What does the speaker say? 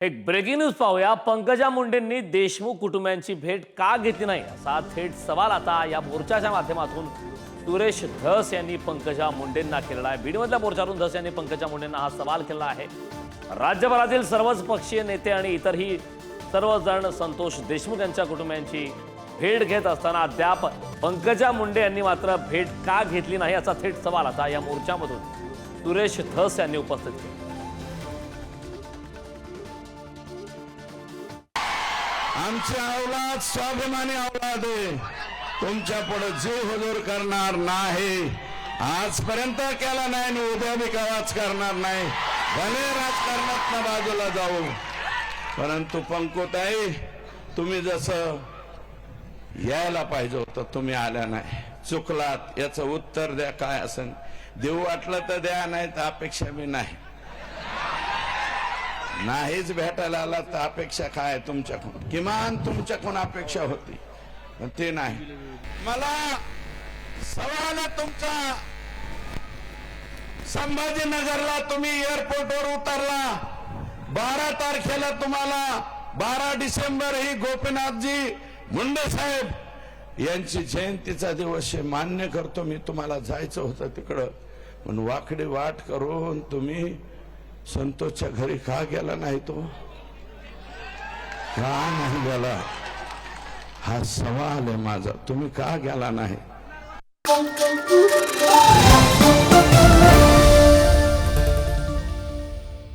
एक breaking news पाहूया. पंकजा मुंडेंनी देशमुख कुटुंबियांची भेट का घेतली नाही? असा थेट सवाल आता या मोर्चाच्या माध्यमातून सुरेश धस यांनी पंकजा मुंडेंना केलेला आहे. बीडमधल्या मोर्चातून धस यांनी पंकजा मुंडेंना हा सवाल केला आहे. राज्यभरातील सर्वच पक्षीय नेते आणि इतरही सर्वजण संतोष देशमुख यांच्या कुटुंबियांची भेट घेत असताना अद्याप पंकजा मुंडे यांनी मात्र भेट का घेतली नाही असा थेट सवाल आता या मोर्चामधून सुरेश धस यांनी उपस्थित केला. आमची अवलाद स्वाभिमानी अवलाद आहे. तुमच्यापुढे जीव हजूर करणार नाही. आजपर्यंत केला नाही आणि उद्या बी कवाच करणार नाही. भले राजकारणात बाजूला जाऊ. परंतु पंकुताई तुम्ही जसं यायला पाहिजे होतं तुम्ही आल्या नाही. चुकलात याचं उत्तर द्या काय असेल. देऊ वाटलं तर द्या नाही तर अपेक्षा बी नाही. नाहीच भेटायला आला तर अपेक्षा काय तुमच्याकडून? किमान तुमच्याकडून अपेक्षा होती पण ते नाही. मला सवाल तुमचा. संभाजीनगरला तुम्ही एअरपोर्टवर उतरला. बारा तारखेला तुम्हाला बारा डिसेंबर ही गोपीनाथजी मुंडे साहेब यांची जयंतीचा दिवस हे मान्य करतो. मी तुम्हाला जायचं होतं तिकडं. पण वाकडी वाट करून तुम्ही संतोषच्या घरी का गेला नाही तो? का नाही गेला? हा सवाल आहे माझा. तुम्ही का गेला नाही?